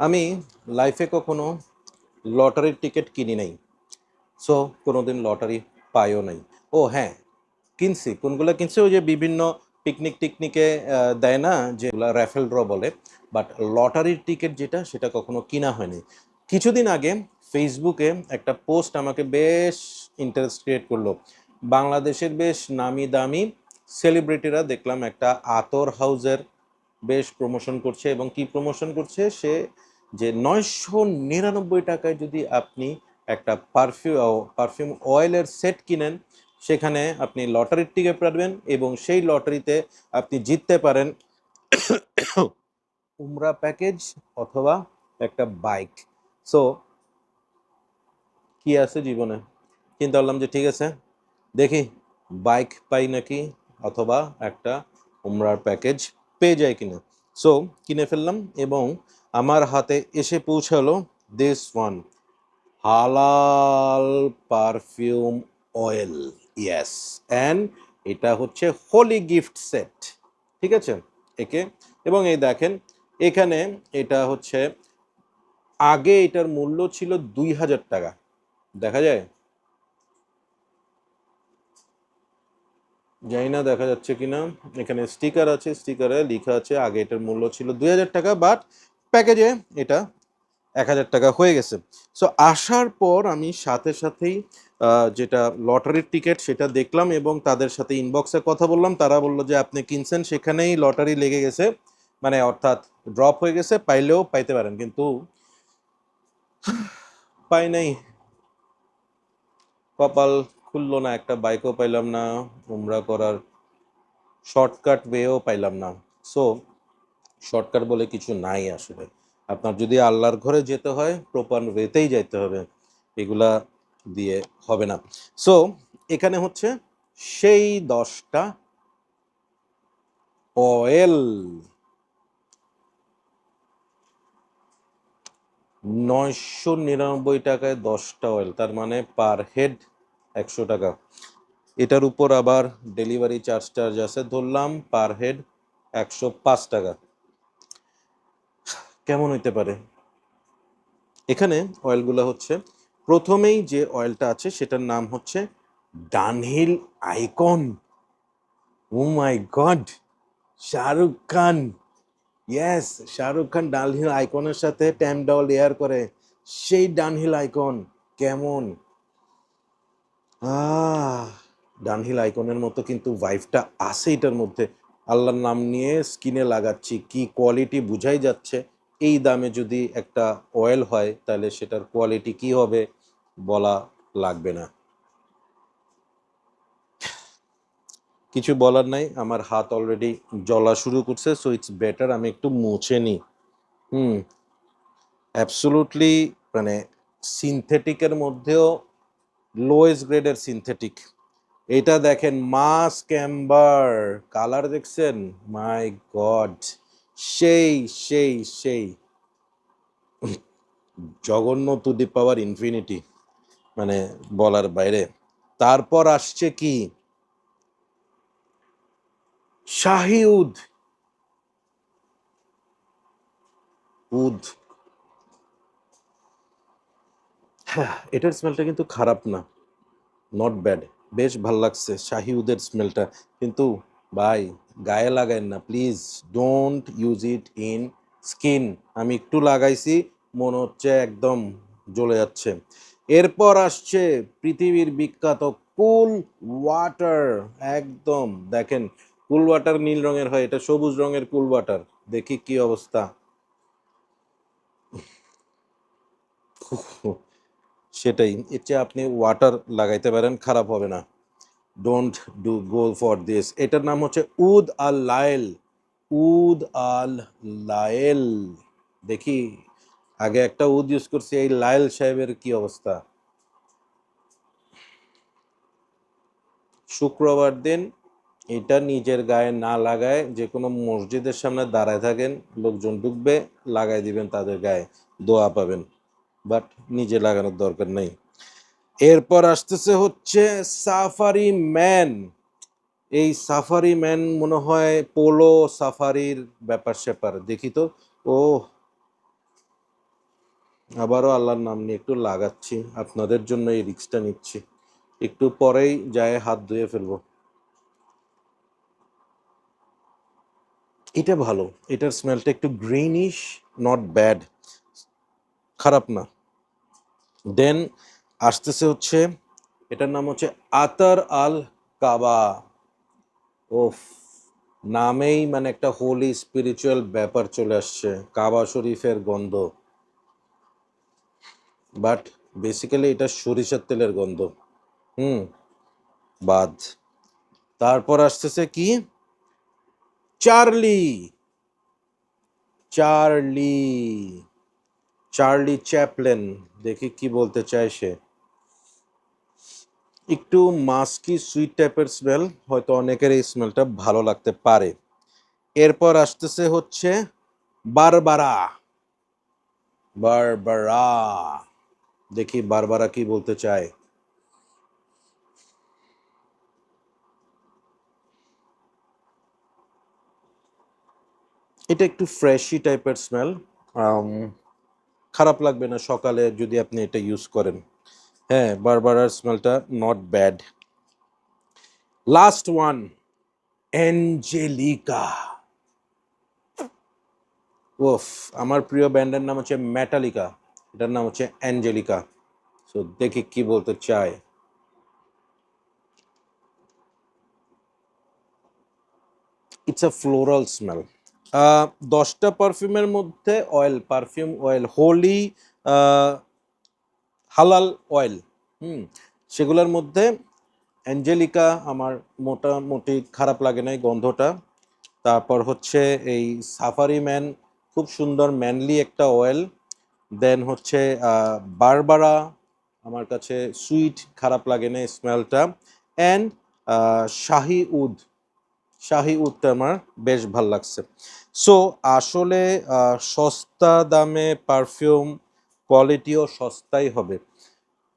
আমি লাইফে কখনো লটারির টিকিট কিনি নাই। সো কোনোদিন লটারি পাইও নাই। ও হ্যাঁ কিনছি। কোনগুলো কিনছি? ওই যে বিভিন্ন পিকনিক টিকনিকে দেয় না যেগুলো র্যাফেল ড্র বলে। বাট লটারির টিকিট যেটা, সেটা কখনো কিনা হয়নি। কিছুদিন আগে ফেসবুকে একটা পোস্ট আমাকে বেশ ইন্টারেস্ট ক্রিয়েট করল। বাংলাদেশের বেশ নামি দামি সেলিব্রিটিরা দেখলাম একটা আতর হাউজের বেশ প্রমোশন করছে এবং কি প্রমোশন করছে? সে যে নয়শো নিরানব্বই টাকায় যদি আপনি একটা পারফিউ পারফিউম অয়েলের সেট কিনেন, সেখানে আপনি লটারির টিকিট পারবেন এবং সেই লটারিতে আপনি জিততে পারেন উমরা প্যাকেজ অথবা একটা বাইক। সো কি আছে জীবনে? চিন্তা করলাম যে ঠিক আছে, দেখি বাইক পাই নাকি অথবা একটা উমরার প্যাকেজ পেয়ে যায় কিনা। সো কিনে ফেললাম এবং আমার হাতে এসে পৌঁছালো this one halal perfume oil yes and এটা হচ্ছে হোলি গিফট সেট ঠিক আছে? একে, এবং এই দেখেন, এখানে এটা হচ্ছে, আগে এটার মূল্য ছিল দুই হাজার টাকা, দেখা যায়? জানি না দেখা যাচ্ছে কিনা। এখানে স্টিকার আছে স্টিকারে লেখা আছে আগে এটার মূল্য ছিল দুই হাজার টাকা বাট প্যাকেজে এটা এক হাজার টাকা হয়ে গেছে। সো আসার পর আমি সাথে সাথেই যেটা লটারির টিকিট সেটা দেখলাম এবং তাদের সাথে ইনবক্সে কথা বললাম। তারা বলল যে, আপনি কিনছেন, সেখানেই লটারি লেগে গেছে। মানে অর্থাৎ ড্রপ হয়ে গেছে, পাইলেও পাইতে পারেন, কিন্তু পাই নাই। কপাল খুললো না, একটা বাইকও পাইলাম না, উমরা করার শর্টকাট ওয়েও পাইলাম না। সো শর্টকাট বলে কিছু নাই আসলে। আপনার যদি আল্লাহর ঘরে যেতে হয় প্রপার ওয়েতেই যাইতে হবে। এগুলা দিয়ে হবে না। সো এখানে হচ্ছে সেই দশটা অয়েল নয়শো নিরানব্বই টাকায় দশটা অয়েল তার মানে পার হেড একশো টাকা। এটার উপর আবার ডেলিভারি চার্জ টার্জ আছে, ধরলাম পার হেড একশো পাঁচ টাকা। কেমন হইতে পারে? এখানে অয়েলগুলো হচ্ছে, প্রথমেই যে অয়েলটা আছে সেটার নাম হচ্ছে Dunhill icon oh my god Shahrukh Khan. Yes Shahrukh Khan Dunhill আইকনের সাথে ট্যাম ডল এয়ার করে। সেই ডানহিল আইকন কেমন? ডানহিল আইকনের মতো কিন্তু ভাইফটা আছে এটার মধ্যে। আল্লাহর নাম নিয়ে স্কিনে লাগাচ্ছি, কি কোয়ালিটি বুঝাই যাচ্ছে। এই দামে যদি একটা অয়েল হয়, তাহলে সেটার কোয়ালিটি কি হবে বলা লাগবে না। কিছু বলার নাই, আমার হাত অলরেডি জ্বলা শুরু করছে সো ইটস বেটার আমি একটু মুছে নিই হুম অ্যাবসোলুটলি মানে সিনথেটিকের মধ্যেও লোয়েস্ট গ্রেডের সিনথেটিক এটা দেখেন মাস ক্যাম্বার। কালার দেখছেন? মাই গড সেই সেই সেই। জঘন্য টু দি পাওয়ার ইনফিনিটি মানে বলার বাইরে। তারপর আসছে কি? শাহি উদ উদ হ্যাঁ এটার স্মেলটা কিন্তু খারাপ না। নট ব্যাড বেশ ভালো লাগছে শাহি উদের স্মেলটা কিন্তু ভাই, গায়ে লাগায়েন না please don't use it in skin আমি একটু লাগাইছি, মনে হচ্ছে একদম জ্বলে যাচ্ছে। এরপর আসছে পৃথিবীর বিখ্যাত কুল ওয়াটার একদম, দেখেন কুল ওয়াটার নীল রঙের হয়, এটা সবুজ রঙের কুল ওয়াটার দেখি কি অবস্থা। সেটাই। এর চেয়ে আপনি ওয়াটার লাগাইতে পারেন, খারাপ হবে না। Don't do go for this এটার নাম হচ্ছে উদ আল লায়েল। উদ আল লায়েল। দেখি, আগে একটা উদ ইউজ করছি, এই লায়েল সাহেবের কি অবস্থা? শুক্রবার দিন এটা নিজের গায়ে না লাগায়, যে কোনো মসজিদের সামনে দাঁড়ায় থাকেন, লোকজন ঢুকবে, লাগাই দিবেন তাদের গায়ে, দোয়া পাবেন। বাট নিজে লাগানোর দরকার নেই। এরপর আসতেছে হচ্ছে সাফারি ম্যান। এই সাফারি ম্যান মনে হয় পোলো সাফারির ব্যাপার স্যাপার, দেখি তো। ও আবারও আল্লাহর নাম নিয়ে একটু লাগাচ্ছি, আপনাদের জন্য এই রিক্সটা নিচ্ছি। একটু পরেই যায় হাত ধুয়ে ফেলব। এটা ভালো, এটার স্মেলটা একটু গ্রিনিশ নট ব্যাড খারাপ না। দেন আসতেছে হচ্ছে, এটার নাম হচ্ছে আতার আল কাবা। ওফ, নামেই মানে একটা হোলি স্পিরিচুয়াল ব্যাপার চলে আসছে, কাবা শরীফের গন্ধ। বাট বেসিক্যালি এটা সরিষার তেলের গন্ধ। হুম, বাদ। তারপর আসতেছে কি? চার্লি চার্লি চার্লি চ্যাপলেন, দেখি কি বলতে চায় সে। একটু মাস্কি, সুইট টাইপের স্মেল, হয়তো অনেকের এই স্মেলটা ভালো লাগতে পারে। এরপর আসতেছে হচ্ছে বারবারা। বারবারা। দেখি বারবারা কি বলতে চায়। এটা একটু ফ্রেশি টাইপের স্মেল খারাপ লাগবে না সকালে যদি আপনি এটা ইউজ করেন। হ্যাঁ বারবারার স্মেলটা not bad last one Angelica ওফ আমার প্রিয় ব্যান্ডের নাম হচ্ছে ম্যাটালিকা এটার নাম হচ্ছে অ্যাঞ্জেলিকা সো দেখি কি বলতে চায়। ইটস আ ফ্লোরাল স্মেল দশটা পারফিউমের মধ্যে অয়েল পারফিউম অয়েল হোলি হালাল অয়েল হুম, সেগুলোর মধ্যে অ্যাঞ্জেলিকা আমার মোটামুটি খারাপ লাগে নাই গন্ধটা। তারপর হচ্ছে এই সাফারি ম্যান খুব সুন্দর ম্যানলি একটা অয়েল দেন হচ্ছে বারবারা আমার কাছে সুইট খারাপ লাগে না স্মেলটা অ্যান্ড শাহি উদ শাহি উদটা আমার বেশ ভালো লাগছে। সো আসলে সস্তা দামে পারফিউম কোয়ালিটিও সস্তাই হবে।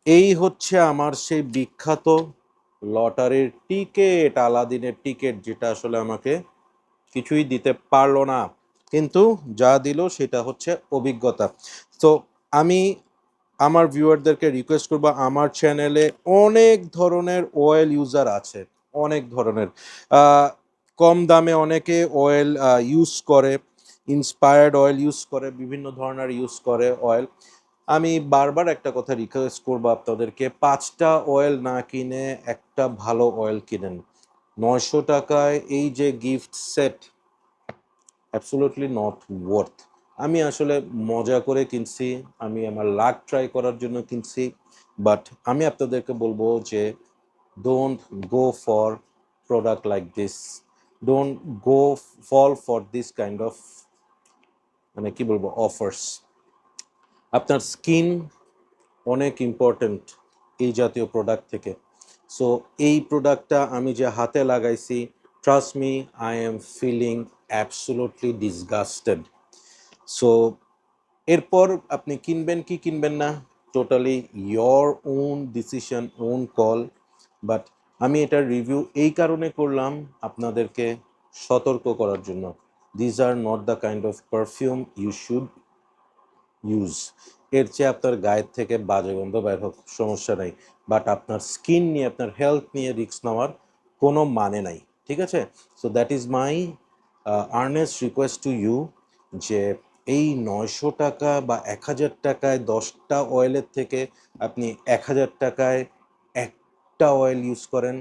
এই হচ্ছে আমার সেই বিখ্যাত লটারির টিকেট আলাদিনের টিকেট যেটা আসলে আমাকে কিছুই দিতে পারল না। কিন্তু যা দিল সেটা হচ্ছে অভিজ্ঞতা। তো আমি আমার ভিউয়ারদেরকে রিকোয়েস্ট করব, আমার চ্যানেলে অনেক ধরনের অয়েল ইউজার আছে, অনেক ধরনের। কম দামে অনেকে অয়েল ইউজ করে ইন্সপায়ার্ড অয়েল ইউজ করে, বিভিন্ন ধরনের ইউজ করে অয়েল আমি বারবার একটা কথা রিকোয়েস্ট করব আপনাদেরকে, পাঁচটা অয়েল না কিনে একটা ভালো অয়েল কিনেন। নয়শো টাকায় এই যে gift set absolutely not worth আমি আসলে মজা করে কিনছি, আমি আমার লাক ট্রাই করার জন্য কিনছি বাট আমি আপনাদেরকে বলব যে don't go for product like this don't go fall for this kind of মানে কি বলব অফার্স আপনার স্কিন অনেক ইম্পর্ট্যান্ট এই জাতীয় প্রোডাক্ট থেকে। সো এই প্রোডাক্টটা আমি যে হাতে লাগাইছি trust me I am feeling absolutely disgusted so এরপর আপনি কিনবেন কি কিনবেন না? Totally your own decision own call but আমি এটার রিভিউ এই কারণে করলাম আপনাদেরকে সতর্ক করার জন্য। These are not the kind of perfume you should use এর চেয়ে আপনার গায়ের থেকে বাজে গন্ধ বের হোক, সমস্যা নেই। বাট আপনার স্কিন নিয়ে, আপনার হেলথ নিয়ে রিস্ক নেওয়ার কোনো মানে নাই, ঠিক আছে? So that is my earnest request to you যে এই নয়শো টাকা বা এক হাজার টাকায় দশটা অয়েলের থেকে আপনি এক হাজার টাকায় একটা অয়েল ইউজ করেন,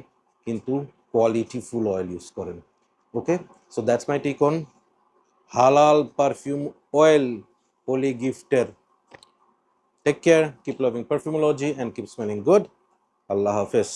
কিন্তু কোয়ালিটিফুল অয়েল ইউজ করেন okay so that's my take on halal perfume oil holy গিফটের take care keep loving perfumology and keep smelling good আল্লাহ হাফেজ